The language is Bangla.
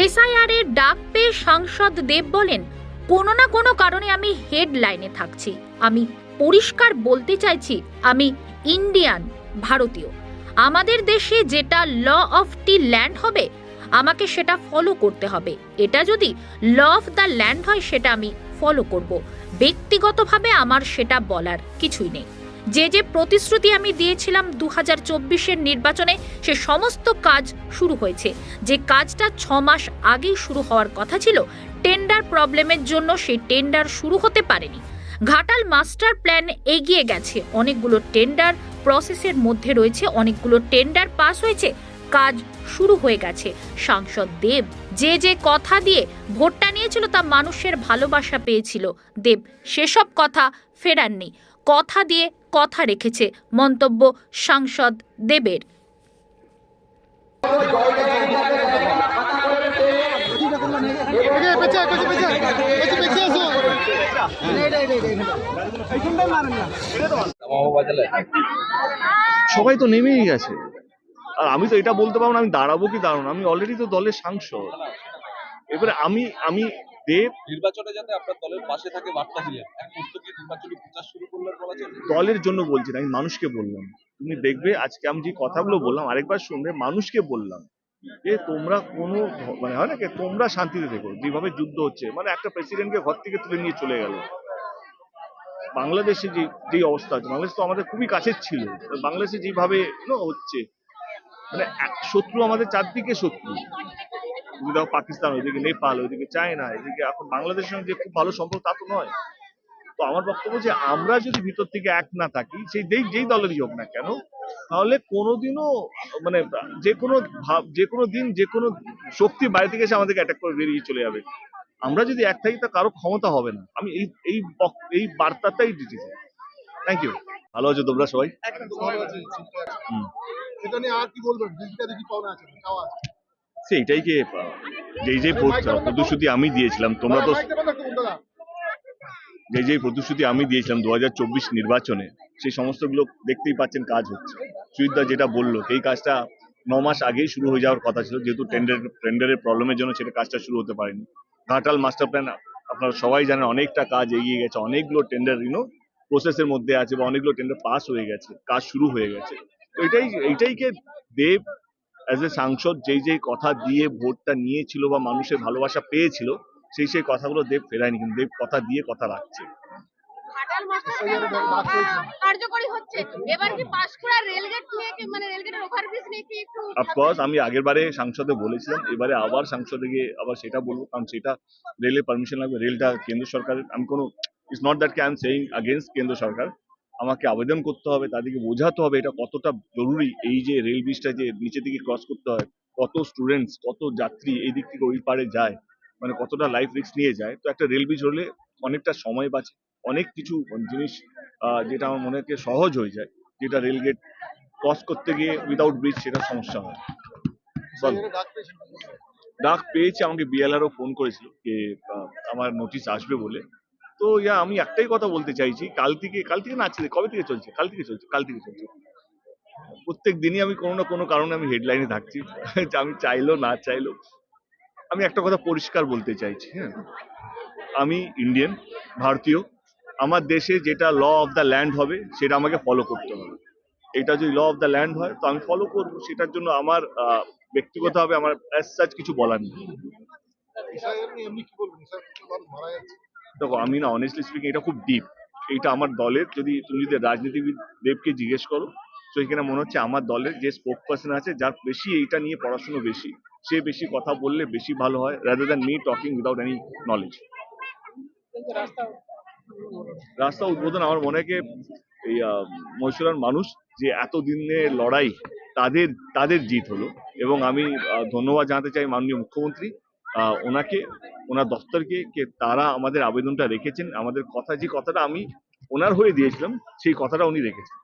এসআইআর এর ডাক পেয়ে সাংসদ দেব বলেন, কোনো না কোনো কারণে আমি হেডলাইনে থাকছি। আমি পরিষ্কার বলতে চাইছি, আমি ইন্ডিয়ান, ভারতীয়। আমাদের দেশে যেটা ল অফ টি ল্যান্ড হবে, আমাকে সেটা ফলো করতে হবে। এটা যদি ল অফ দ্য ল্যান্ড হয়, সেটা আমি ফলো করব। ব্যক্তিগতভাবে আমার সেটা বলার কিছুই নেই। যে যে প্রতিশ্রুতি আমি দিয়েছিলাম দু হাজার নির্বাচনে, সে সমস্ত কাজ শুরু হয়েছে। যে কাজটা ছ মাস আগেই শুরু হওয়ার কথা ছিল, টেন্ডার প্রবলেমের জন্য সেই টেন্ডার শুরু হতে পারেনি। ঘাটাল মাস্টার প্ল্যান এগিয়ে গেছে। অনেকগুলো টেন্ডার প্রসেসের মধ্যে রয়েছে, অনেকগুলো টেন্ডার পাস হয়েছে, কাজ শুরু হয়ে গেছে। সাংসদ দেব যে যে কথা দিয়ে ভোটটা নিয়েছিল তা মানুষের ভালোবাসা পেয়েছিল। দেব, সেসব কথা ফেরাননি। কথা দিয়ে কথা রেখেছে মন্তব্য সাংসদ দেবের। সবাই তো নেমেই গেছে। আর আমি তো এটা বলতে পারব না আমি দাঁড়াবো কি দাঁড়াবো না আমি অলরেডি তো দলের সাংসদ। এবারে আমি আমি দেব নির্বাচনে যাতে আপনার দলের পাশে থাকে বার্তা দিলেন এক পুস্তকে দলের জন্য বলছি না, আমি মানুষকে বললাম। তুমি দেখবে আজকে আমি যে কথাগুলো বললাম, আরেকবার শুনবে, মানুষকে বললাম যে তোমরা কোনো মানে হয় না কি, তোমরা শান্তিতে থেকো। যেভাবে যুদ্ধ হচ্ছে মানে একটা প্রেসিডেন্টকে ঘর থেকে তুলে নিয়ে চলে গেল। বাংলাদেশে যে যে অবস্থা আছে বাংলাদেশ তো আমাদের খুবই কাছের ছিল। বাংলাদেশে যেভাবে হচ্ছে মানে শত্রু আমাদের চারদিকে শত্রু। তুমি দেখো পাকিস্তান, ওইদিকে নেপাল, ওইদিকে চায়না, এদিকে এখন বাংলাদেশের সঙ্গে যে খুব ভালো সম্পর্ক, তা তো নয়। তো আমার বক্তব্য যে আমরা যদি ভিতর থেকে এক না থাকি সেই যেই যেই দলেরই হোক না কেন তাহলে কোনোদিনও মানে যে কোনো ভাব যে কোনো দিন যে কোনো শক্তি বাইরে থেকে এসে আমাদেরকে অ্যাটাক করে বেরিয়ে চলে যাবে। আমরা যদি এক থাকি তা কারও ক্ষমতা হবে না। আমি এই এই এই বার্তাটাই দিতে চাই থ্যাংক ইউ ভালো আছো তোমরা সবাই? ভালো আছে ঠিকঠাক এটা নিয়ে আর কি বলবেন দেখি পাওনা আছে? সেইটাই কি আহ, যেই প্র- প্রতিশ্রুতি আমি দিয়েছিলাম তোমরা তো মাইক দেবেন না একটু দাদা যে যে প্রতিশ্রুতি আমি দিয়েছিলাম দু হাজার চব্বিশ নির্বাচনে, সেই সমস্তগুলো দেখতেই পাচ্ছেন কাজ হচ্ছে। সুইদা যেটা বলল, এই কাজটা ন মাস আগেই শুরু হয়ে যাওয়ার কথা ছিল, যেহেতু টেন্ডার টেন্ডারের প্রবলেমের জন্য সেটা কাজটা শুরু হতে পারেনি। ঘাটাল মাস্টার প্ল্যান আপনারা সবাই জানেন অনেকটা কাজ এগিয়ে গেছে, অনেকগুলো টেন্ডার ইউনো প্রসেসের মধ্যে আছে বা অনেকগুলো টেন্ডার পাস হয়ে গেছে, কাজ শুরু হয়ে গেছে। তো এটাই এইটাইকে দেব অ্যাজ এ সাংসদ, যেই যেই কথা দিয়ে ভোটটা নিয়েছিল বা মানুষের ভালোবাসা পেয়েছিল সেই সেই কথাগুলো দেব ফেরায়নি কিন্তু দেব কথা দিয়ে কথা রাখছে। মানে রেলগেটের ওভারব্রিজ নিয়ে কি একটু অফকোর্স আমি আগের বারে সাংসদে বলেছিলাম এবারে আবার সাংসদে গিয়ে আবার সেটা বলব কারণ সেটা রেলের পারমিশন লাগবে। রেলটা কেন্দ্র সরকারের আমি কোনো ইটস নট দ্যাট কে আই এম সেইং আগেনস্ট কেন্দ্র সরকার। আমাকে আবেদন করতে হবে তাদেরকে বোঝাতে হবে এটা কতটা জরুরি এই যে রেল ব্রিজটা যে নিচে দিকে ক্রস করতে হয় কত স্টুডেন্টস কত যাত্রী এই দিক থেকে ওই পারে যায়। মানে কতটা লাইফ রিস্ক নিয়ে যায়, তো একটা রেল ব্রিজ হলে অনেকটা সময় বাঁচে। অনেক কিছু জিনিস যেটা আমার মনে হচ্ছে সহজ হয়ে যায়, যেটা রেল গেট ক্রস করতে গিয়ে উইদাউট ব্রিজ সেটা সমস্যা হয়। ডাক পেয়েছে, আমাকে বিএলআরও ফোন করেছিল যে আমার নোটিশ আসবে বলে। তো ইয়া, আমি একটাই কথা বলতে চাইছি, কাল থেকে কাল থেকে না, আজকে কবে থেকে চলছে? কাল থেকে চলছে, কাল থেকে চলছে। প্রত্যেক দিনই আমি কোনো না কোনো কারণে আমি হেডলাইনে থাকছি আমি চাইলো, না চাইলো। আমি একটা কথা পরিষ্কার বলতে চাইছি হ্যাঁ? আমি ইন্ডিয়ান ভারতীয়। আমার দেশে যেটা ল অফ দ্য ল্যান্ড হবে সেটা আমাকে ফলো করতে হবে। এটা যদি ল অফ দ্য ল্যান্ড হয় তো আমি ফলো করব। সেটার জন্য আমার ব্যক্তিগতভাবে আমার অ্যাজ সাচ কিছু বলার নেই। দেখো আমি না অনেস্টলি স্পিকিং এটা খুব ডিপ এটা আমার দলের যদি তুমি যদি রাজনীতিবিদ দেবকে জিজ্ঞেস করো তো এখানে মনে হচ্ছে আমার দলের যে স্পোক পার্সন আছে যার বেশি এইটা নিয়ে পড়াশুনো বেশি সে বেশি কথা বললে বেশি ভালো হয় rather than me talking without any knowledge রাস্তা উদ্বোধন আমার মনে হয় এই আহ, মহীশূরের মানুষ যে এত দিনের লড়াই তাদের তাদের জিত হলো। এবং আমি ধন্যবাদ জানাতে চাই মাননীয় মুখ্যমন্ত্রী ওনাকে ওনার দপ্তরকে কে তারা আমাদের আবেদনটা রেখেছেন। আমাদের কথা যে কথাটা আমি ওনার হয়ে দিয়েছিলাম সেই কথাটা উনি রেখেছেন।